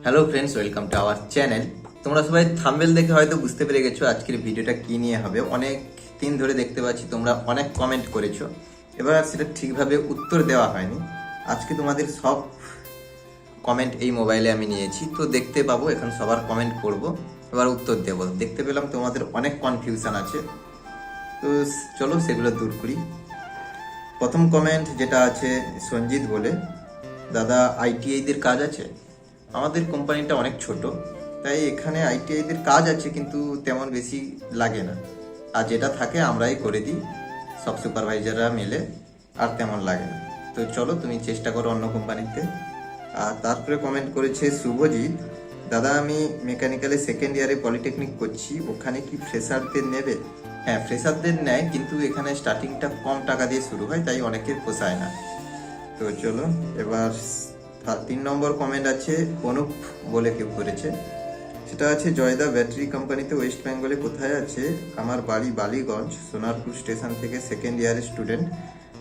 Hello friends welcome to our channel তোমরা সবাই thumbnail দেখে হয়তো বুঝতে পেরে গেছো আজকের ভিডিওটা কি নিয়ে হবে। অনেক দিন ধরে দেখতে পাচ্ছি তোমরা অনেক কমেন্ট করেছ। এবার সেটা ঠিকভাবে উত্তর দেওয়া হয়নি। আজকে তোমাদের সব কমেন্ট এই মোবাইলে আমি নিয়েছি। তো দেখতে পাবো, এখন সবার কমেন্ট করব। এবার উত্তর দেব। দেখতে পেলাম তোমাদের অনেক কনফিউশন আছে। তো চলো সেগুলো দূর করি। প্রথম কমেন্ট যেটা আছে সঞ্জিত বলে, দাদা আইটিআইদের কাজ আছে? আমাদের কোম্পানিটা অনেক ছোট, তাই এখানে আইটিআইদের কাজ আছে কিন্তু তেমন বেশি লাগে না। আর যেটা থাকে আমরাই করে দিই, সব সুপারভাইজাররা মিলে, আর তেমন লাগে না। তো চলো তুমি চেষ্টা করো অন্য কোম্পানিতে। আর তারপরে কমেন্ট করেছে শুভজিৎ, দাদা, আমি মেকানিক্যালে সেকেন্ড ইয়ারে পলিটেকনিক করছি, ওখানে কি ফ্রেশারদের নেবে? হ্যাঁ ফ্রেশারদের নেয়, কিন্তু এখানে স্টার্টিংটা কম টাকা দিয়ে শুরু হয়, তাই অনেকের পোষায় না। তো চলো, এবার তিন নম্বর কমেন্ট আছে অনুপ বলে কেউ করেছে। সেটা আছে, জয়দা ব্যাটারি কোম্পানিতে ওয়েস্ট বেঙ্গলে কোথায় আছে? আমার বাড়ি বালিগঞ্জ, সোনারপুর স্টেশন থেকে সেকেন্ড ইয়ারের স্টুডেন্ট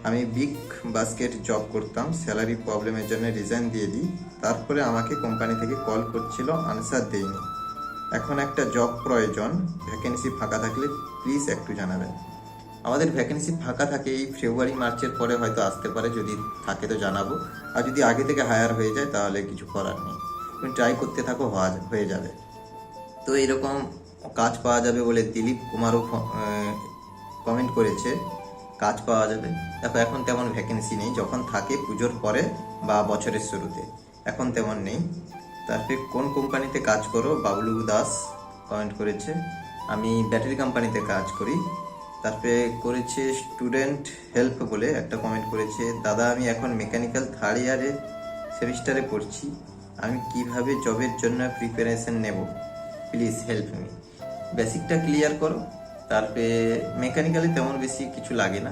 আমি বিগ বাস্কেট জব করতাম স্যালারি প্রবলেমের জন্য রিজাইন দিয়ে দিই। তারপরে আমাকে কোম্পানি থেকে কল করছিল আনসার দেইনি এখন একটা জব প্রয়োজন ভ্যাকেন্সি ফাঁকা থাকলে প্লিজ একটু জানাবেন। আমাদের ভ্যাকেন্সি ফাঁকা থাকে, এই ফেব্রুয়ারি মার্চের পরে হয়তো আসতে পারে, যদি থাকে তো জানাব। আর যদি আগে থেকে হায়ার হয়ে যায়, তাহলে কিছু করার নেই। তুমি ট্রাই করতে থাকো হয়ে যাবে। তো এরকম কাজ পাওয়া যাবে বলে দিলীপ কুমারও কমেন্ট করেছে। কাজ পাওয়া যাবে। দেখো, এখন তেমন ভ্যাকেন্সি নেই। যখন থাকে পুজোর পরে বা বছরের শুরুতে। এখন তেমন নেই। তারপরে কোন কোম্পানিতে কাজ করো? বাবলু দাস কমেন্ট করেছে। আমি ব্যাটারি কোম্পানিতে কাজ করি। তারপরে করেছে স্টুডেন্ট হেল্প বলে একটা কমেন্ট করেছে, দাদা, আমি এখন মেকানিক্যাল থার্ড ইয়ারে সেমিস্টারে পড়ছি, আমি কীভাবে জবের জন্য প্রিপারেশন নেব? প্লিজ হেল্প মি বেসিকটা ক্লিয়ার করো, তারপরে মেকানিক্যালি তেমন বেশি কিছু লাগে না।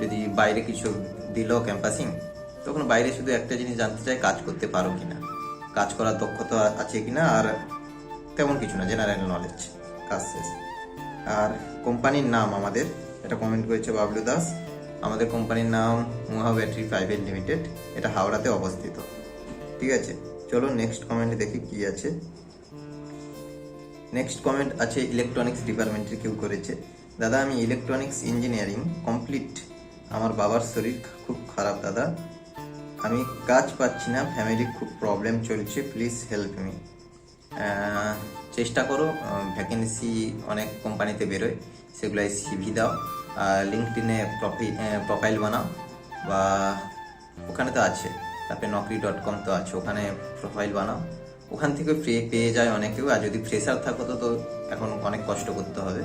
যদি বাইরে কিছু দিল ক্যাম্পাসিং তখন বাইরে শুধু একটা জিনিস জানতে চাই, কাজ করতে পারো কিনা? কাজ করার দক্ষতা আছে কিনা? আর তেমন কিছু না জেনারেল নলেজ কাজ শেষ। আর কোম্পানির নাম আমাদের, এটা কমেন্ট করেছে বাবলু দাস। আমাদের কোম্পানির নাম মুহা ব্যাটারি প্রাইভেট লিমিটেড এটা হাওড়াতে অবস্থিত। ঠিক আছে, চলো নেক্সট কমেন্ট দেখি কি আছে। নেক্সট কমেন্ট আছে ইলেকট্রনিক্স ডিপার্টমেন্টের কেউ করেছে। দাদা, আমি ইলেকট্রনিক্স ইঞ্জিনিয়ারিং কমপ্লিট আমার বাবার শরীর খুব খারাপ, দাদা। আমি কাজ পাচ্ছি না ফ্যামিলি খুব প্রবলেম চলছে প্লিজ হেল্প মি চেষ্টা করো ভ্যাকেন্সি অনেক কোম্পানিতে বেরোয় সেগুলাই সিভি দাও লিঙ্কডিনে প্রোফাইল বানাও, বা ওখানে তো আছে, তারপরে নকরি ডট কম তো আছে, ওখানে প্রোফাইল বানাও। ওখান থেকে ফ্রি পেয়ে যায় অনেকেও, আর যদি ফ্রেশার থাকো তো তো এখন অনেক কষ্ট করতে হবে।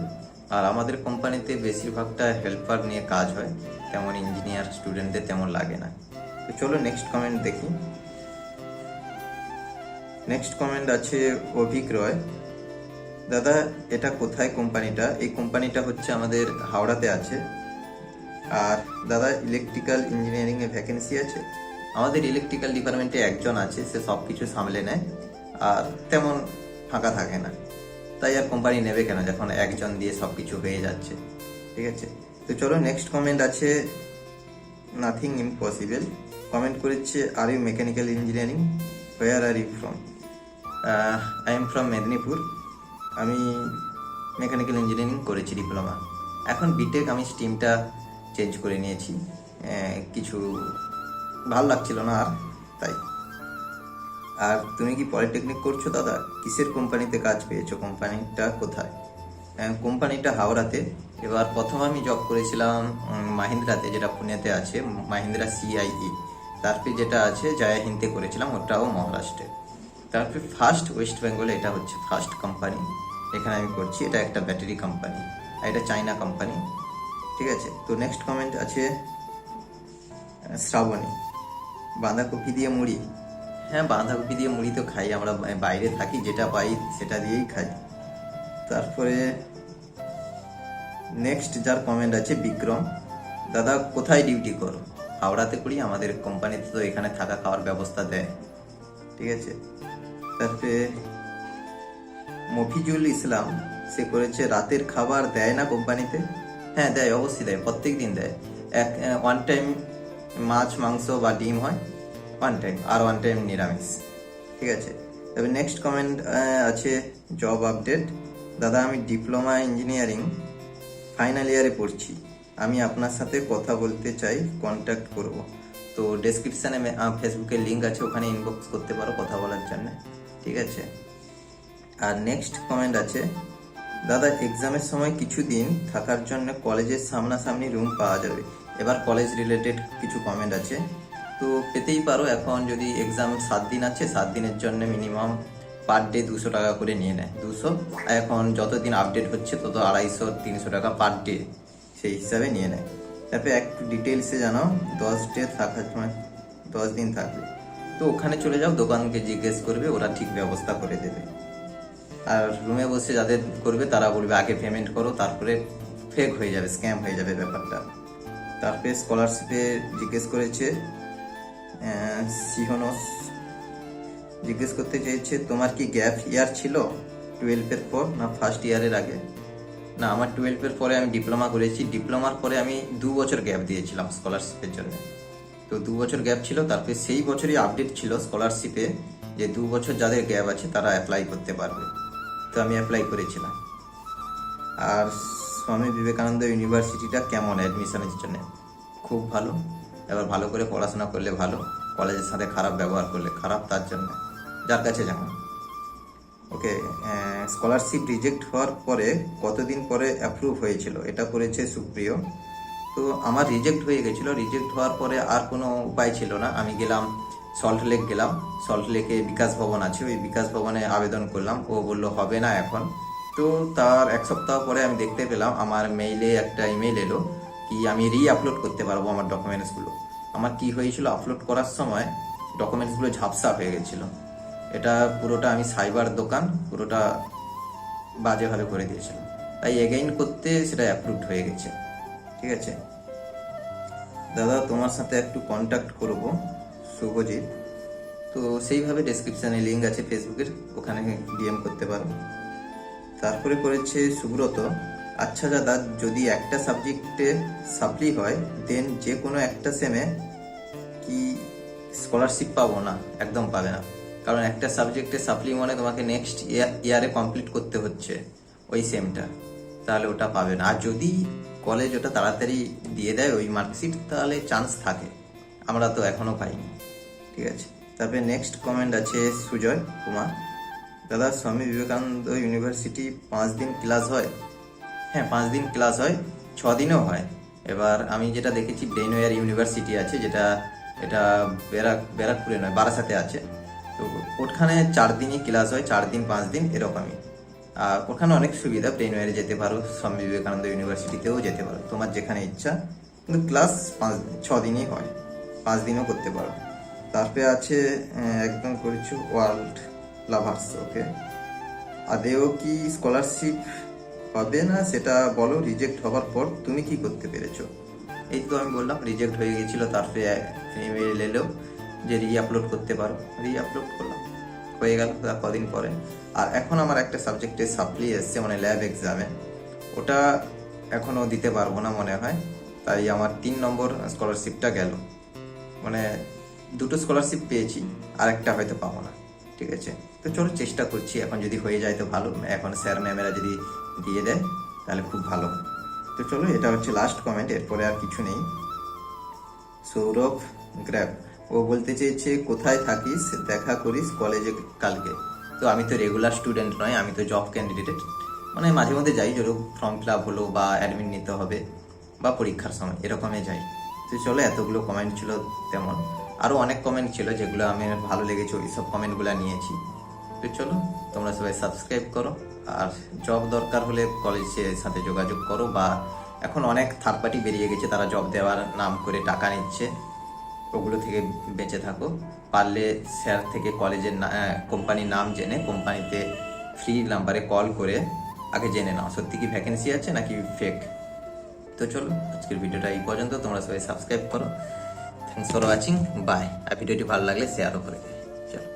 আর আমাদের কোম্পানিতে বেশিরভাগটা হেল্পার নিয়ে কাজ হয়, তেমন ইঞ্জিনিয়ার স্টুডেন্টদের তেমন লাগে না। তো চলো নেক্সট কমেন্ট দেখি। নেক্সট কমেন্ট আছে অভিক রয় দাদা, এটা কোথায় কোম্পানিটা? এই কোম্পানিটা হচ্ছে আমাদের হাওড়াতে আছে। আর দাদা ইলেকট্রিক্যাল ইঞ্জিনিয়ারিং এ ভ্যাকেন্সি আছে। আমাদের ইলেকট্রিক্যাল ডিপার্টমেন্টে একজন আছে, সে সব কিছু সামলে নেয়। আর তেমন ফাঁকা থাকে না। তাই আর কোম্পানি নেবে কেন, যখন একজন দিয়ে সব কিছু হয়ে যাচ্ছে? ঠিক আছে? তো চলো নেক্সট কমেন্ট আছে নাথিং ইম্পসিবল কমেন্ট করেছে are you mechanical engineering where are you from I am from Medinipur আমি মেকানিক্যাল ইঞ্জিনিয়ারিং করেছি ডিপ্লোমা এখন বিটেক আমি স্ট্রিমটা চেঞ্জ করে নিয়েছি। কিছু ভালো লাগছিল না আর, তাই। আর তুমি কি পলিটেকনিক করছ দাদা? কিসের কোম্পানিতে কাজ পেয়েছ? কোম্পানিটা কোথায়? কোম্পানিটা হাওড়াতে। এবার প্রথম আমি জব করেছিলাম মাহিন্দ্রাতে, যেটা পুনেতে আছে, মাহিন্দ্রা সিআইই তারপরে যেটা আছে, জয়া করেছিলাম, ওটাও মহারাষ্ট্রে। তারপরে ফার্স্ট ওয়েস্ট বেঙ্গলে এটা হচ্ছে ফার্স্ট কোম্পানি এখানে আমি করছি, এটা একটা ব্যাটারি কোম্পানি আর এটা চাইনা কোম্পানি ঠিক আছে? তো নেক্সট কমেন্ট আছে শ্রাবণী। বাঁধাকপি দিয়ে মুড়ি? হ্যাঁ বাঁধাকপি দিয়ে মুড়ি তো খাই, আমরা বাইরে থাকি, যেটা পাই সেটা দিয়েই খাই। তারপরে নেক্সট যার কমেন্ট আছে, বিক্রম। দাদা, কোথায় ডিউটি করো? হাওড়াতে করি, আমাদের কোম্পানিতে তো এখানে থাকা খাওয়ার ব্যবস্থা দেয়, ঠিক আছে? তারপরে মফিজুল ইসলাম, সে করেছে রাতের খাবার দেয় না কোম্পানিতে? হ্যাঁ দেয়, অবশ্যই দেয়, প্রত্যেক দিন দেয়। এক ওয়ান টাইম মাছ, মাংস বা ডিম হয় ওয়ান টাইম আর ওয়ান টাইম নিরামিষ। ঠিক আছে? তবে নেক্সট কমেন্ট আছে জব আপডেট দাদা, আমি ডিপ্লোমা ইঞ্জিনিয়ারিং ফাইনাল ইয়ারে পড়ছি। আমি আপনার সাথে কথা বলতে চাই কন্ট্যাক্ট করব। তো ডেসক্রিপশানে ফেসবুকের লিঙ্ক আছে, ওখানে ইনবক্স করতে পারো, কথা বলার জন্য। ঠিক আছে? আর নেক্সট কমেন্ট আছে, দাদা এক্সামের সময় কিছুদিন থাকার জন্য কলেজের সামনাসামনি রুম পাওয়া যাবে। এবার কলেজ রিলেটেড কিছু কমেন্ট আছে, তো পেতেই পারো এখন যদি এক্সাম সাত দিন আছে, সাত দিনের জন্য মিনিমাম পার ডে দুশো টাকা করে নিয়ে নেয়। দুশো, আর এখন যতদিন আপডেট হচ্ছে তত আড়াইশো, তিনশো টাকা পার ডে সেই হিসাবে নিয়ে নেয়। তারপরে একটু ডিটেলসে জানাও, দশ ডে থাকার সময় দশ দিন থাকবে। তো ওখানে চলে যাও, দোকানকে জিজ্ঞেস করবে, ওরা ঠিক ব্যবস্থা করে দেবে। আর রুমে বসে যাদের করবে, তারা বলবে, আগে পেমেন্ট করো, তারপরে ফেক হয়ে যাবে স্ক্যাম হয়ে যাবে ব্যাপারটা। তারপরে স্কলারশিপে জিজ্ঞেস করেছে সিহনস জিজ্ঞেস করতে চেয়েছে, তোমার কি গ্যাপ ইয়ার ছিল টুয়েলভের পর না ফার্স্ট ইয়ারের আগে? না, আমার টুয়েলভের পরে আমি ডিপ্লোমা করেছি। ডিপ্লোমার পরে আমি দু বছর গ্যাপ দিয়েছিলাম স্কলারশিপের জন্য। তো দু বছর গ্যাপ ছিল, তারপরে সেই বছরই আপডেট ছিল স্কলারশিপে যে দু বছর যাদের গ্যাপ আছে, তারা অ্যাপ্লাই করতে পারবে। তো আমি অ্যাপ্লাই করেছিলাম। আর স্বামী বিবেকানন্দ ইউনিভার্সিটিটা কেমন অ্যাডমিশনের জন্য? খুব ভালো। এবার ভালো করে পড়াশোনা করলে ভালো। কলেজের সাথে খারাপ ব্যবহার করলে খারাপ তার জন্য। যার কাছে যেমন। ওকে স্কলারশিপ রিজেক্ট হওয়ার পরে কতদিন পরে অ্যাপ্রুভ হয়েছিল? এটা করেছে সুপ্রিয়। তো আমার রিজেক্ট হয়ে গেছিল। রিজেক্ট হওয়ার পরে আর কোনো উপায় ছিল না। আমি গেলাম সল্ট লেক গেলাম। সল্ট লেকে বিকাশ ভবন আছে। ওই বিকাশ ভবনে আবেদন করলাম। ও বলল, হবে না এখন। তো তার এক সপ্তাহ পরে আমি দেখতে পেলাম, আমার মেইলে একটা ইমেল এলো কি আমি রি আপলোড করতে পারব আমার ডকুমেন্টসগুলো আমার কি হয়েছিল আপলোড করার সময় ডকুমেন্টসগুলো ঝাপসা হয়ে গেছিল। এটা পুরোটা আমি সাইবার দোকান, পুরোটা বাজেভাবে করে দিয়েছিলাম। তাই এগেইন করতে সেটা অ্যাপ্রুভড হয়ে গেছে। ঠিক আছে? দাদা, তোমার সাথে একটু কন্ট্যাক্ট করব। শুভজিৎ। তো সেইভাবে ডেসক্রিপশানে লিঙ্ক আছে ফেসবুকের ওখানে ডিএম করতে পারো। তারপরে করেছে সুব্রত আচ্ছা দাদা, যদি একটা সাবজেক্টে সাপ্লি হয় দেন যে কোনো একটা সেমে কি স্কলারশিপ পাবো না? একদম পাবে না। কারণ একটা সাবজেক্টে সাপ্লি মানে তোমাকে নেক্সট ইয়ারে কমপ্লিট করতে হচ্ছে ওই সেমটা তাহলে ওটা পাবে না। আর যদি কলেজ ওটা তাড়াতাড়ি দিয়ে দেয় ওই মার্কশিট তাহলে চান্স থাকে। আমরা তো এখনও পাইনি। ঠিক আছে। তারপরে নেক্সট কমেন্ট আছে সুজয় কুমার। দাদা, স্বামী বিবেকানন্দ ইউনিভার্সিটি পাঁচ দিন ক্লাস হয়? হ্যাঁ পাঁচ দিন ক্লাস হয়, ছ দিনেও হয়। এবার আমি যেটা দেখেছি ব্রেনওয়ার ইউনিভার্সিটি আছে, যেটা, এটা ব্যারাক, ব্যারাকপুরে নয়, বারাসাতে আছে। তো ওখানে চার দিনই ক্লাস হয়, চার দিন, পাঁচ দিন, এরকমই। আর ওখানে অনেক সুবিধা ব্রেনওয়ারে যেতে পারো, স্বামী বিবেকানন্দ ইউনিভার্সিটিতেও যেতে পারো। তোমার যেখানে ইচ্ছা, কিন্তু ক্লাস পাঁচ, ছ দিনই হয়, পাঁচ দিনও করতে পারো। তারপরে আছে একদম করেছ ওয়ার্ল্ড লাভার্স ওকে আদেও কি স্কলারশিপ হবে না সেটা বলো রিজেক্ট হওয়ার পর তুমি কি করতে পেরেছ? এই তো আমি বললাম রিজেক্ট হয়ে গেছিল তারপরে ইমেল এলো যে রি আপলোড করতে পারো। রি আপলোড করলাম, হয়ে গেল তার কদিন পরে। আর এখন আমার একটা সাবজেক্টে সাপ্লি এসছে মানে ল্যাব এক্সামে ওটা এখনও দিতে পারব না মনে হয়, তাই আমার তিন নম্বর স্কলারশিপটা গেল। মানে দুটো স্কলারশিপ পেয়েছি আর একটা হয়তো পাবো না, ঠিক আছে? তো চলো চেষ্টা করছি, এখন যদি হয়ে যায় তো ভালো, এখন স্যার ম্যামেরা যদি দিয়ে দেয়, তাহলে খুব ভালো তো চলো, এটা হচ্ছে লাস্ট কমেন্ট এরপরে আর কিছু নেই। সৌরভ গ্র্যাব ও বলতে চেয়েছে, কোথায় থাকিস? দেখা করিস কলেজে কালকে। তো আমি তো রেগুলার স্টুডেন্ট নয়, আমি তো জব ক্যান্ডিডেট মানে মাঝে মধ্যে যাই যেরকম ফর্ম ফিল আপ হলো বা অ্যাডমিট নিতে হবে, বা পরীক্ষার সময়, এরকমই যাই। তো চলো, এতগুলো কমেন্ট ছিল তেমন। আরও অনেক কমেন্ট ছিল যেগুলো আমি ভালো লেগেছে, ওই সব কমেন্টগুলো নিয়েছি। তো চলো, তোমরা সবাই সাবস্ক্রাইব করো। আর জব দরকার হলে কলেজের সাথে যোগাযোগ করো বা এখন অনেক থার্ড পার্টি বেরিয়ে গেছে, তারা জব দেওয়ার নাম করে টাকা নিচ্ছে। ওগুলো থেকে বেঁচে থাকো। পারলে স্যার থেকে কলেজের কোম্পানির নাম জেনে কোম্পানিতে ফ্রি নাম্বারে কল করে আগে জেনে নাও। সত্যি কি ভ্যাকেন্সি আছে নাকি ফেক তো চলো, আজকের ভিডিওটা এই পর্যন্ত। তোমরা সবাই সাবস্ক্রাইব করো। থ্যাংকস ফর ওয়াচিং বাই আর ভিডিওটি ভালো লাগলে শেয়ারও করে দিন চলো.